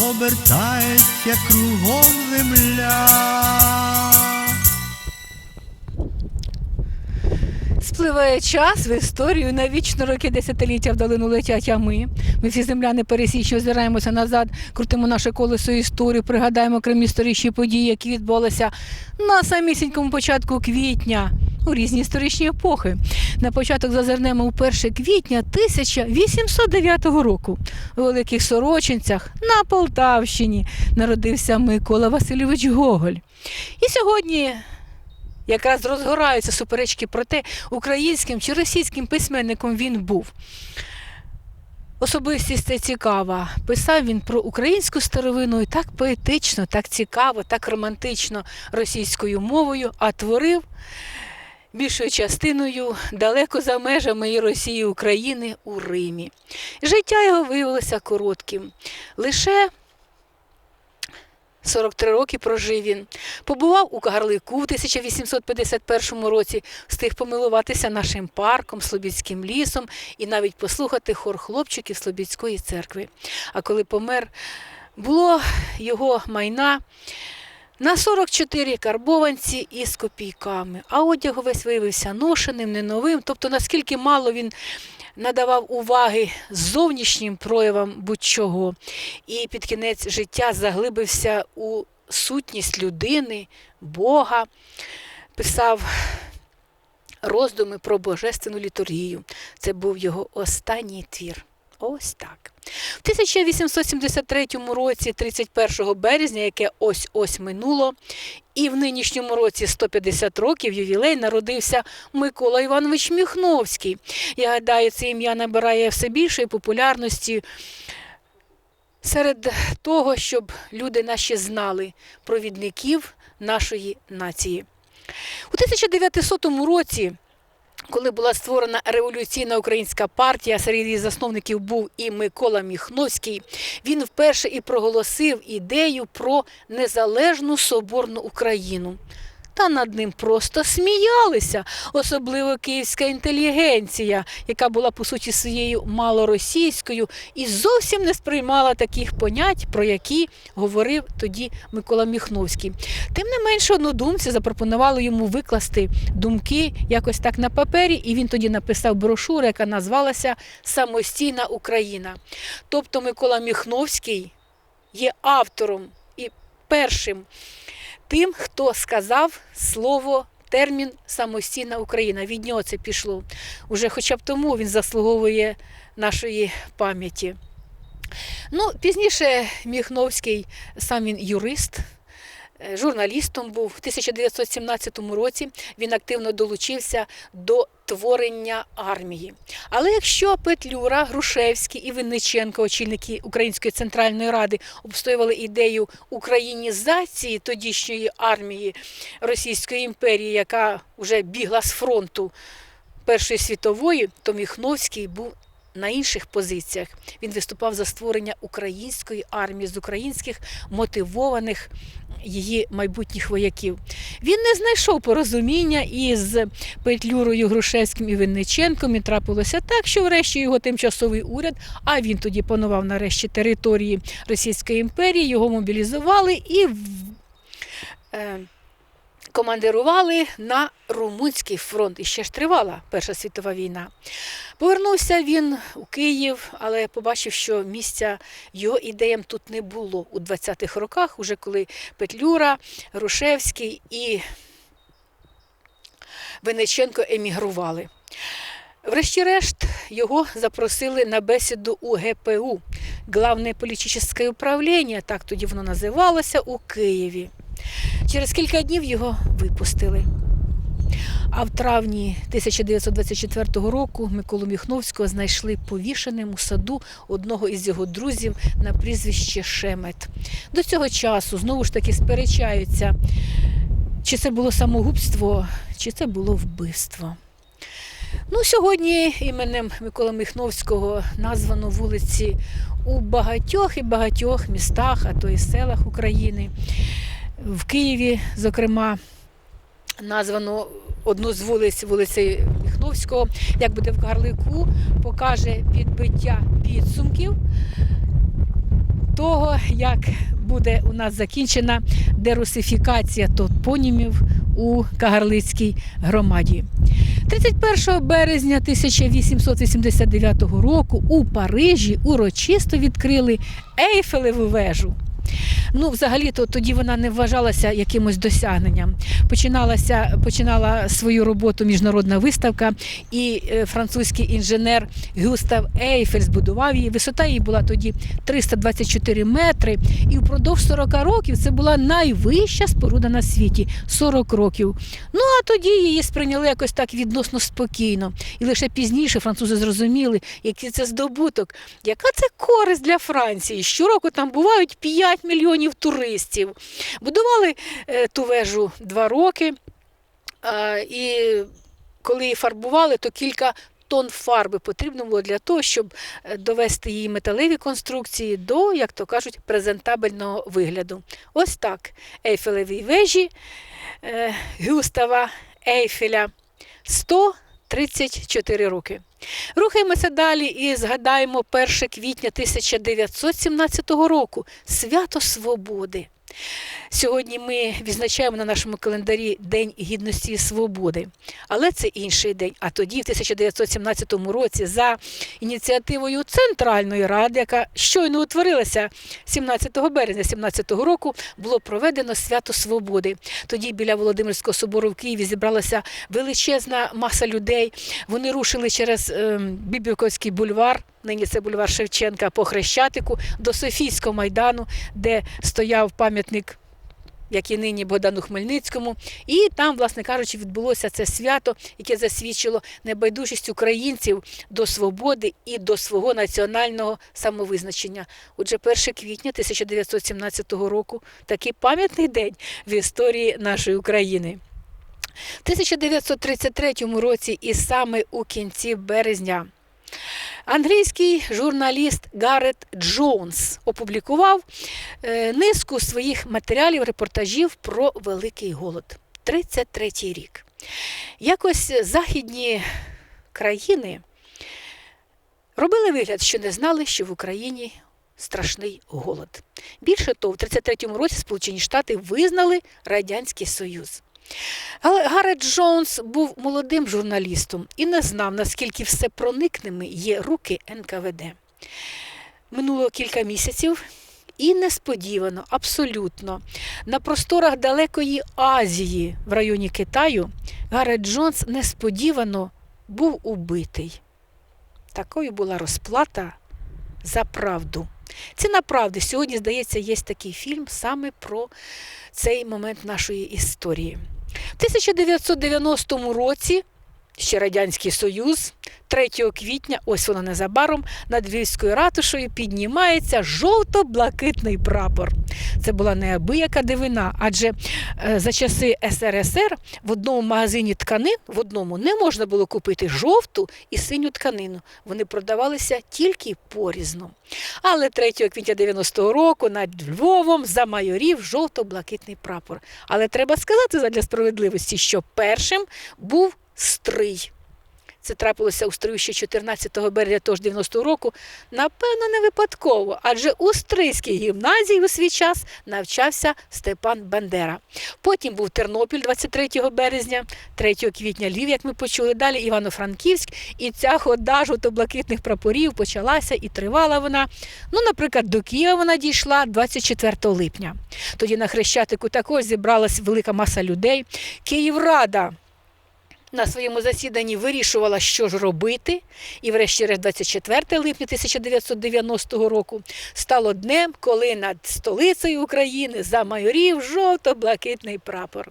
обертається кругом земля. Спливає час в історію, навічно роки десятиліття вдалину летять, а ми. Ми всі земляни пересічні озираємося назад, крутимо наше колесо історію, пригадаємо окремі історичні події, які відбулися на самісінькому початку квітня. У різні історичні епохи. На початок зазирнемо у 1 квітня 1809 року. У Великих Сорочинцях на Полтавщині народився Микола Васильович Гоголь. І сьогодні якраз розгораються суперечки про те, українським чи російським письменником він був. Особистість це цікава. Писав він про українську старовину і так поетично, так цікаво, так романтично російською мовою, а творив більшою частиною далеко за межами і Росії і України у Римі. Життя його виявилося коротким. Лише 43 роки прожив він. Побував у Кагарлику в 1851 році, встиг помилуватися нашим парком, Слобідським лісом і навіть послухати хор хлопчиків Слобідської церкви. А коли помер, було його майна на 44 карбованці із копійками, а одяг увесь виявився ношеним, не новим. Тобто, наскільки мало він надавав уваги зовнішнім проявам будь-чого, і під кінець життя заглибився у сутність людини, Бога, писав роздуми про божественну літургію. Це був його останній твір. Ось так. В 1873 році, 31 березня, яке ось ось минуло, і в нинішньому році 150 років ювілей народився Микола Іванович Міхновський. Я гадаю, це ім'я набирає все більшої популярності серед того, щоб люди наші знали провідників нашої нації. У 1900 році коли була створена революційна українська партія, серед її засновників був і Микола Міхновський, він вперше і проголосив ідею про незалежну соборну Україну. Та над ним просто сміялися, особливо київська інтелігенція, яка була по суті своєю малоросійською і зовсім не сприймала таких понять, про які говорив тоді Микола Міхновський. Тим не менше, однодумці запропонували йому викласти думки якось так на папері, і він тоді написав брошуру, яка назвалася Самостійна Україна. Тобто Микола Міхновський є автором і першим тим, хто сказав слово. Термін самостійна Україна. Від нього це пішло. Уже хоча б тому він заслуговує нашої пам'яті. Ну, пізніше Міхновський, сам він юрист, журналістом був. В 1917 році він активно долучився до творення армії. Але якщо Петлюра, Грушевський і Винниченко, очільники Української центральної ради, обстоювали ідею українізації тодішньої армії Російської імперії, яка вже бігла з фронту Першої світової, то Міхновський був на інших позиціях. Він виступав за створення української армії з українських мотивованих її майбутніх вояків. Він не знайшов порозуміння із Петлюрою, Грушевським і Винниченком. І трапилося так, що врешті його тимчасовий уряд, а він тоді панував нарешті території Російської імперії, його мобілізували і е, командирували на Румунський фронт. І ще ж тривала Перша світова війна. Повернувся він у Київ, але побачив, що місця його ідеям тут не було у 20-х роках, уже коли Петлюра, Грушевський і Винниченко емігрували. Врешті-решт його запросили на бесіду у ГПУ, Главне політичне управління, так тоді воно називалося, у Києві. Через кілька днів його випустили. А в травні 1924 року Миколу Міхновського знайшли повішеним у саду одного із його друзів на прізвище Шемет. До цього часу знову ж таки сперечаються, чи це було самогубство, чи це було вбивство. Ну, сьогодні іменем Миколи Міхновського названо вулиці у багатьох і багатьох містах, а то і селах України. В Києві, зокрема, названо одну з вулиць вулиці Міхновського. Як буде в Карлику, покаже підбиття підсумків того, як буде у нас закінчена дерусифікація топонімів у Кагарлицькій громаді. 31 березня 1889 року у Парижі урочисто відкрили Ейфелеву вежу. Ну, взагалі-то тоді вона не вважалася якимось досягненням. Починалася, починала свою роботу міжнародна виставка, і е, французький інженер Гюстав Ейфель збудував її. Висота її була тоді 324 метри. І впродовж 40 років це була найвища споруда на світі 40 років. Ну а тоді її сприйняли якось так відносно спокійно. І лише пізніше французи зрозуміли, який це здобуток, яка це користь для Франції. Щороку там бувають 5 мільйонів туристів. Будували е, ту вежу два роки. І коли її фарбували, то кілька тонн фарби потрібно було для того, щоб е, довести її металеві конструкції до, як то кажуть, презентабельного вигляду. Ось так. Ейфелеві вежі е, Гюстава Ейфеля 134 роки. Рухаємося далі і згадаємо 1 квітня 1917 року свято Свободи. Сьогодні ми відзначаємо на нашому календарі День гідності і свободи, але це інший день. А тоді, в 1917 році, за ініціативою Центральної ради, яка щойно утворилася 17 березня 17 року, було проведено свято Свободи. Тоді біля Володимирського собору в Києві зібралася величезна маса людей. Вони рушили через ем, Бібіковський бульвар. Нині це бульвар Шевченка по Хрещатику до Софійського майдану, де стояв пам'ятник як і нині Богдану Хмельницькому. І там, власне кажучи, відбулося це свято, яке засвідчило небайдужість українців до свободи і до свого національного самовизначення. Отже, 1 квітня 1917 року такий пам'ятний день в історії нашої України. В 1933 році, і саме у кінці березня, Англійський журналіст Гаррет Джонс опублікував е, низку своїх матеріалів, репортажів про Великий голод. 33-й рік. Якось західні країни робили вигляд, що не знали, що в Україні страшний голод. Більше того, в 33-му році Сполучені Штати визнали Радянський Союз. Але Гаррет Джонс був молодим журналістом і не знав, наскільки все проникними є руки НКВД. Минуло кілька місяців, і несподівано, абсолютно, на просторах далекої Азії в районі Китаю Гаррет Джонс несподівано був убитий. Такою була розплата за правду. Ціна правди. Сьогодні, здається, є такий фільм саме про цей момент нашої історії. В 1990 році ще Радянський Союз, 3 квітня, ось воно незабаром, над Львівською ратушею піднімається жовто-блакитний прапор. Це була неабияка дивина, адже е, за часи СРСР в одному магазині тканин в одному не можна було купити жовту і синю тканину. Вони продавалися тільки порізно. Але 3 квітня 90-го року над Львовом замайорів жовто-блакитний прапор. Але треба сказати задля справедливості, що першим був стрий. Це трапилося у стрию ще 14 березня того ж 90-го року. Напевно, не випадково, адже у Стрийській гімназії у свій час навчався Степан Бандера. Потім був Тернопіль 23 березня, 3 квітня Львів, як ми почули, далі Івано-Франківськ. І ця хода жовто-блакитних прапорів почалася і тривала вона. Ну, наприклад, до Києва вона дійшла 24 липня. Тоді на Хрещатику також зібралась велика маса людей. Київрада на своєму засіданні вирішувала, що ж робити, і врешті-решт 24 липня 1990 року стало днем, коли над столицею України замайорів жовто-блакитний прапор.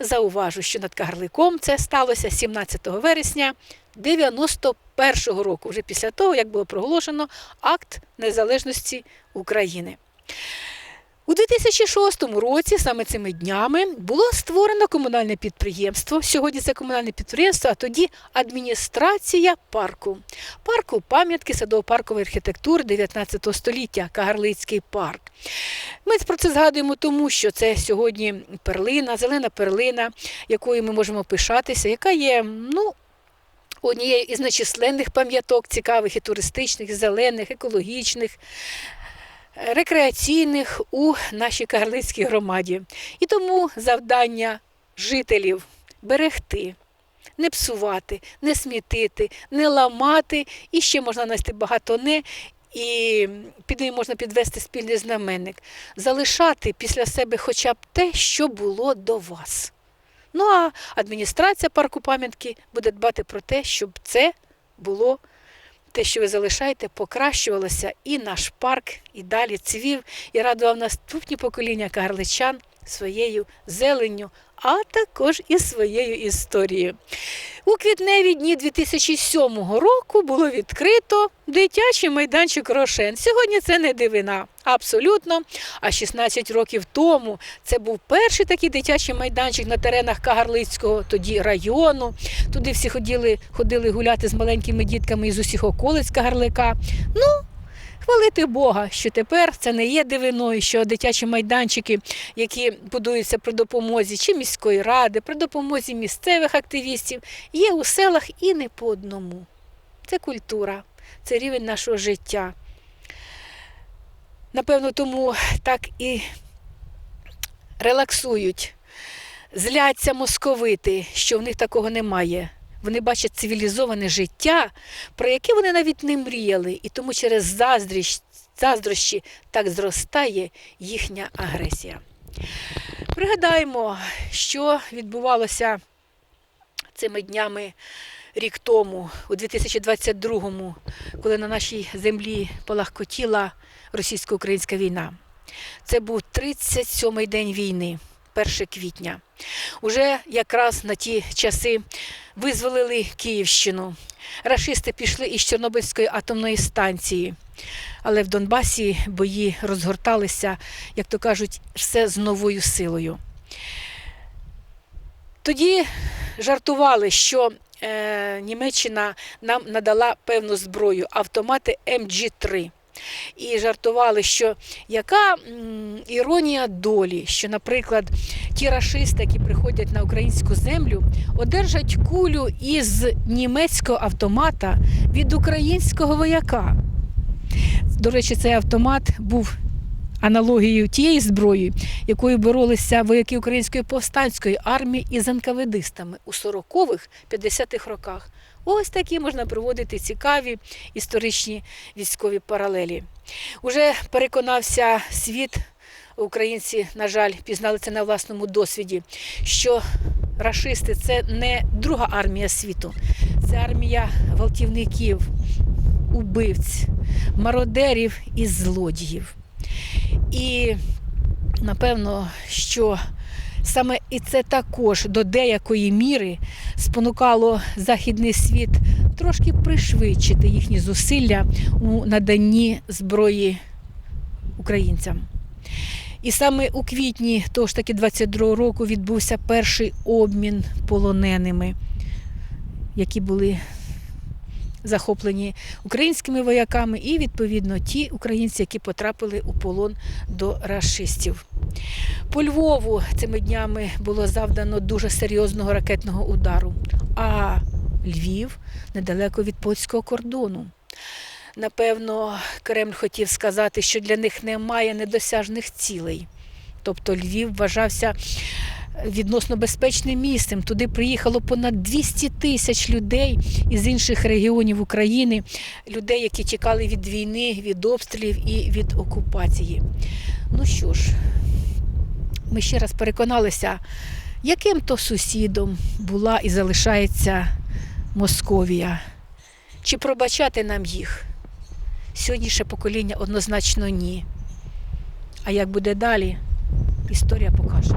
Зауважу, що над Кагарликом це сталося 17 вересня 91 року, вже після того, як було проголошено акт незалежності України. У 2006 році, саме цими днями, було створено комунальне підприємство. Сьогодні це комунальне підприємство, а тоді адміністрація парку. Парку пам'ятки садово-паркової архітектури 19 століття, Кагарлицький парк. Ми про це згадуємо тому, що це сьогодні перлина, зелена перлина, якою ми можемо пишатися, яка є, ну, однією із нечисленних пам'яток, цікавих і туристичних, і зелених, екологічних, рекреаційних у нашій Кагарлицькій громаді. І тому завдання жителів берегти. Не псувати, не смітити, не ламати, і ще можна нести багато не, і під нею можна підвести спільний знаменник, залишати після себе хоча б те, що було до вас. Ну а адміністрація парку пам'ятки буде дбати про те, щоб це було те, що ви залишаєте, покращувалося і наш парк і далі цвів, і радував наступні покоління карличан своєю зеленню, а також і своєю історією. У квітневі дні 2007 року було відкрито дитячий майданчик Рошен. Сьогодні це не дивина, абсолютно. А 16 років тому це був перший такий дитячий майданчик на теренах Кагарлицького тоді району. Туди всі ходили, ходили гуляти з маленькими дітками із усіх околиць Кагарлика. Ну, Хвалити Бога, що тепер це не є дивиною, що дитячі майданчики, які будуються при допомозі чи міської ради, при допомозі місцевих активістів, є у селах і не по одному. Це культура, це рівень нашого життя. Напевно, тому так і релаксують, зляться московити, що в них такого немає. Вони бачать цивілізоване життя, про яке вони навіть не мріяли, і тому через заздрість, заздрощі так зростає їхня агресія. Пригадаємо, що відбувалося цими днями рік тому, у 2022-му, коли на нашій землі полагкотіла російсько-українська війна. Це був 37-й день війни, 1 квітня. Уже якраз на ті часи визволили Київщину. Рашисти пішли із Чорнобильської атомної станції, але в Донбасі бої розгорталися, як то кажуть, все з новою силою. Тоді жартували, що е, Німеччина нам надала певну зброю автомати МГ-3. І жартували, що яка іронія долі, що, наприклад, ті рашисти, які приходять на українську землю, одержать кулю із німецького автомата від українського вояка. До речі, цей автомат був аналогією тієї зброї, якою боролися вояки української повстанської армії із НКВДистами у 40-х, 50-х роках. Ось такі можна проводити цікаві історичні військові паралелі. Уже переконався світ, українці, на жаль, пізнали це на власному досвіді, що рашисти це не друга армія світу, це армія гвалтівників, убивць, мародерів і злодіїв. І напевно, що саме і це також до деякої міри спонукало західний світ трошки пришвидшити їхні зусилля у наданні зброї українцям. І саме у квітні того ж таки 22 року відбувся перший обмін полоненими, які були захоплені українськими вояками, і відповідно ті українці, які потрапили у полон до рашистів. По Львову цими днями було завдано дуже серйозного ракетного удару, а Львів недалеко від польського кордону. Напевно, Кремль хотів сказати, що для них немає недосяжних цілей. Тобто Львів вважався відносно безпечним місцем. Туди приїхало понад 200 тисяч людей із інших регіонів України, людей, які тікали від війни, від обстрілів і від окупації. Ну що ж, ми ще раз переконалися, яким то сусідом була і залишається Московія? Чи пробачати нам їх? Сьогоднішнє покоління однозначно ні. А як буде далі, історія покаже.